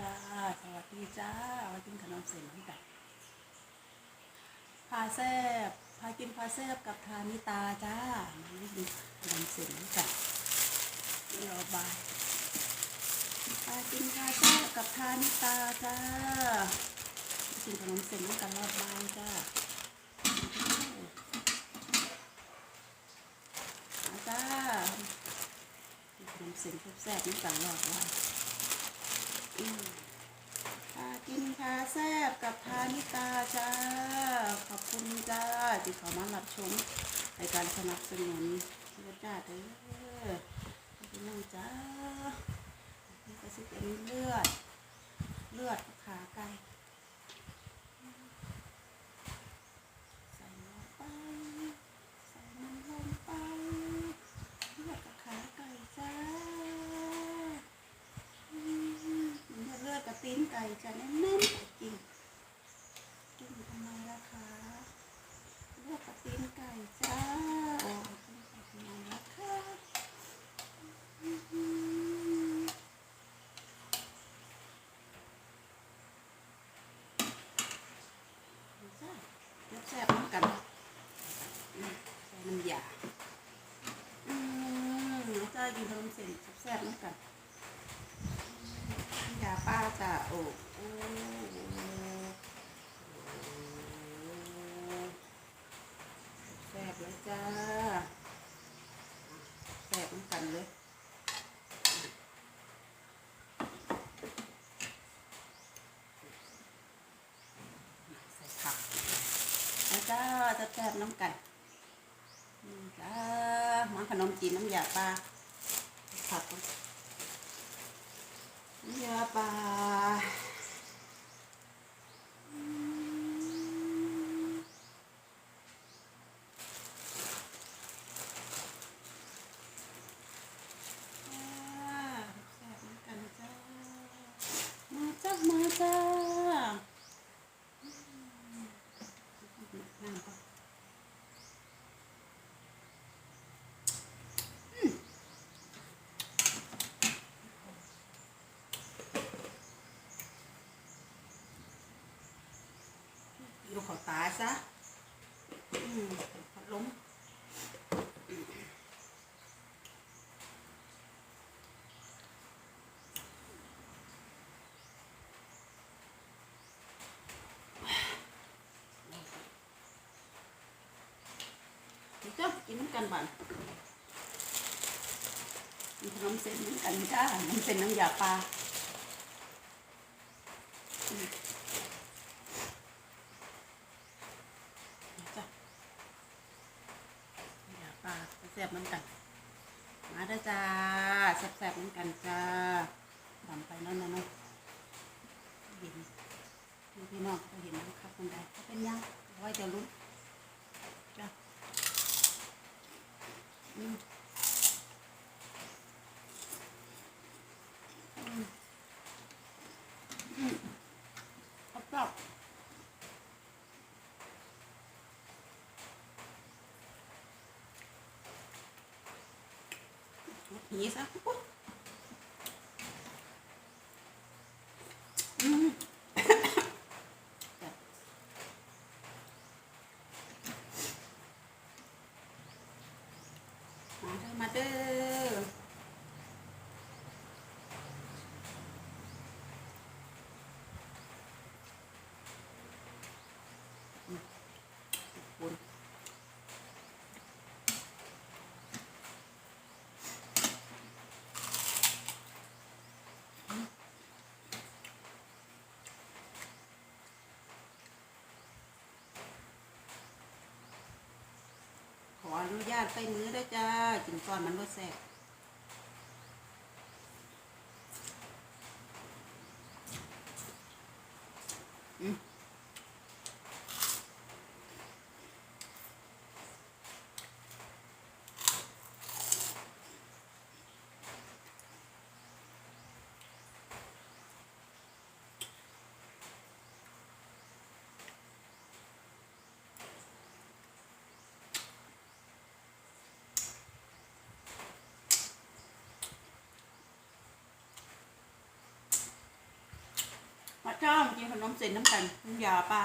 จ้า สวัสดีจ้ามากินขนมเส้นที่กันพาแซบพากินพาแซบกับทานิตาจ้ามากินขนมเส้นที่กันเดี๋ยวบายพากินพาแซบกับทานิตาจ้ากินขนมเส้นที่กันรอบบายจ้าจ้าขนมเส้นแซ่บๆนี่กันรอบบาย พากินพาแซบกับทานิตาจ้า ขอบคุณจ้าที่เขามารับชมในการสนับสนุนเลือดจ้าเด้อขอบคุณน้องจ้านี่ก็สิเป็นเลือด เลือดขาไก่ใส่ลงไป ใส่มันลงไป เลือดกับขาไก่จ้า อืมเลือดกับตี นไก่จะแน่นๆกินกินทำไมล่ะคะเลือกับตีนไก่จ้าโอ้กินไปทำไมล่ะคะอืมจ้าแซ่บๆเหมือนกันใส่น้ำยาอืมจ้ากินขนมเส้นแซ่บๆเหมือนกัน ยาป้าจ้ะโอ้โอ้แซ่บเลยจ้าแซ่บเหมือนกันเลยใส่ผักแล้วจ้าจะแซ่บน้ำกันจ้ามาขนมจีนน้ำยาปลาผัก ก่อนยาปลาจ้าแซ่บเหมือนกันจ้า มาจ้ามาจ้าอืมน้ำก่อน ดูเขาตาซะพัดลมเจ้ากินกันบ้านนขนมเส้นเหมือนกันจ้าน้ำเส้นน้ำยาปลาอืมเดี๋ยวจ้าน้ำยาปลาแซ่ บๆมันกัน มาด้จ้าแซ่บๆเหมือนกันจ้าดำไปนั่นนะเนาะเห็นพี่น้องเขาเห็นนะครับคนใดเขาเป็นยังเอาไว้จะรู้จ้าอืมอืมอืมเอาเปล่า ผีซะมาเด้อมาด้ออืมขอบคุณ ขออนุ ญาตไปมือด้วยจ้ากินก่อนมันก็แซ่บ จ้ามกินขนมเส้นน้ำกันน้ำยาปลา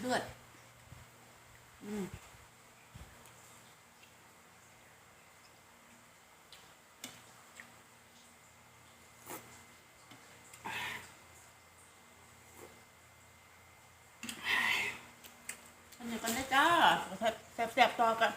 เลือด อืมอันนี้กันได้จ้าแซ่บๆต่อกัน